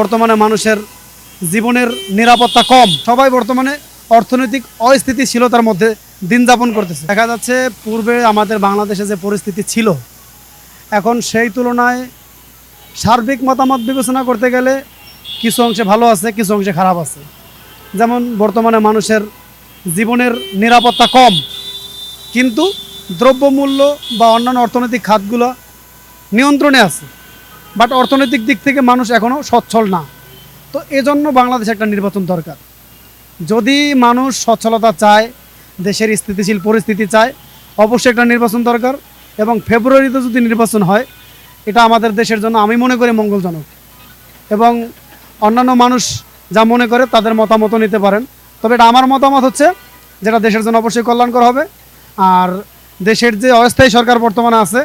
বর্তমানে মানুষের জীবনের নিরাপত্তা কম। সবাই বর্তমানে অর্থনৈতিক অস্থিতিশীলতার মধ্যে দিন যাপন করতেছে। দেখা যাচ্ছে পূর্বে আমাদের বাংলাদেশে যে পরিস্থিতি ছিল, এখন সেই তুলনায় সার্বিক মতামত বিবেচনা করতে গেলে কিছু অংশে ভালো আছে, কিছু অংশে খারাপ আছে। যেমন বর্তমানে মানুষের জীবনের নিরাপত্তা কম, কিন্তু দ্রব্যমূল্য বা অন্যান্য অর্থনৈতিক খাতগুলো নিয়ন্ত্রণে আছে। বাট অর্থনৈতিক দিক থেকে মানুষ এখনও সচ্ছল না। তো এজন্য বাংলাদেশে একটা নির্বাচন দরকার। যদি মানুষ সচ্ছলতা চায়, দেশের স্থিতিশীল পরিস্থিতি চায়, অবশ্যই একটা নির্বাচন দরকার। এবং ফেব্রুয়ারিতে যদি নির্বাচন হয়, এটা আমাদের দেশের জন্য আমি মনে করি মঙ্গলজনক। এবং অন্যান্য মানুষ যা মনে করে তাদের মতামত নিতে পারেন। তবে এটা আমার মতামত হচ্ছে, যেটা দেশের জন্য অবশ্যই কল্যাণকর হবে। আর দেশের যে অস্থায়ী সরকার বর্তমানে আছে,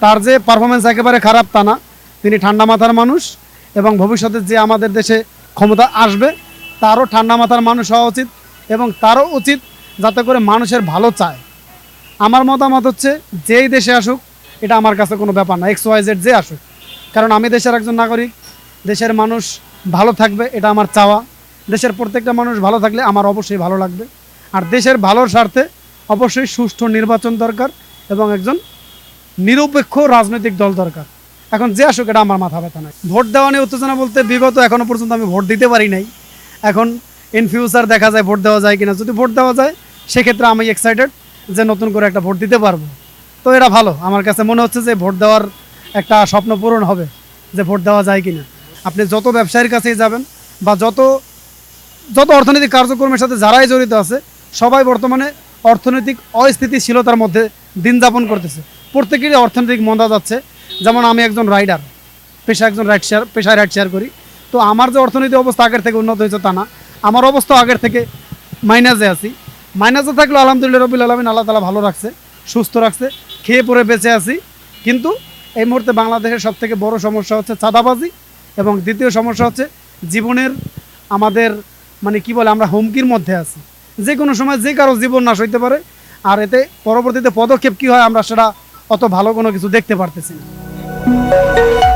তার যে পারফরমেন্স একেবারে খারাপ তা না। তিনি ঠান্ডা মাথার মানুষ এবং ভবিষ্যতে যে আমাদের দেশে ক্ষমতা আসবে, তারও ঠান্ডা মাথার মানুষ হওয়া উচিত এবং তারও উচিত যাতে করে মানুষের ভালো চায়। আমার মতামত হচ্ছে, যেই দেশে আসুক, এটা আমার কাছে কোনো ব্যাপার না, এক্স ওয়াই জেড যে আসুক। কারণ আমি দেশের একজন নাগরিক, দেশের মানুষ ভালো থাকবে, এটা আমার চাওয়া। দেশের প্রত্যেকটা মানুষ ভালো থাকলে আমার অবশ্যই ভালো লাগবে। আর দেশের ভালোর স্বার্থে অবশ্যই সুষ্ঠু নির্বাচন দরকার এবং একজন নিরপেক্ষ রাজনৈতিক দল দরকার। এখন যে আসুক, এটা আমার মাথা ব্যথা নয় ভোট দেওয়া নিয়ে উত্তেজনা বলতে বিগত এখনও পর্যন্ত আমি ভোট দিতে পারি নাই। এখন ইন ফিউচার দেখা যায় ভোট দেওয়া যায় কিনা। যদি ভোট দেওয়া যায়, সেক্ষেত্রে আমি এক্সাইটেড যে নতুন করে একটা ভোট দিতে পারব। তো এটা ভালো। আমার কাছে মনে হচ্ছে যে ভোট দেওয়ার একটা স্বপ্ন পূরণ হবে যে ভোট দেওয়া যায় কিনা। আপনি যত ব্যবসায়ীর কাছেই যাবেন বা যত যত অর্থনৈতিক কার্যক্রমের সাথে যারাই জড়িত আছে, সবাই বর্তমানে অর্থনৈতিক অস্থিতিশীলতার মধ্যে দিন যাপন করতেছে। প্রত্যেকেরই অর্থনৈতিক মন্দা যাচ্ছে। যেমন আমি একজন রাইডার পেশা একজন রাইড শেয়ার পেশায় রাইড শেয়ার করি। তো আমার যে অর্থনৈতিক অবস্থা আগের থেকে উন্নত হয়েছে তা না। আমার অবস্থা আগের থেকে মাইনাসে আছি। মাইনাসে থাকলে আলহামদুলিল্লাহ রবিল আলমিন আল্লাহ তালা ভালো রাখছে, সুস্থ রাখছে, খেয়ে পরে বেঁচে আছি। কিন্তু এই মুহূর্তে বাংলাদেশের সব থেকে বড় সমস্যা হচ্ছে চাঁদাবাজি এবং দ্বিতীয় সমস্যা হচ্ছে জীবনের আমাদের মানে কি বলে, আমরা হুমকির মধ্যে আছি। যে কোনো সময় যে কারও জীবন নাশ হইতে পারে, আর এতে পরবর্তীতে পদক্ষেপ কী হয় আমরা সেটা অত ভালো কোনো কিছু দেখতে পারতেছি না। Música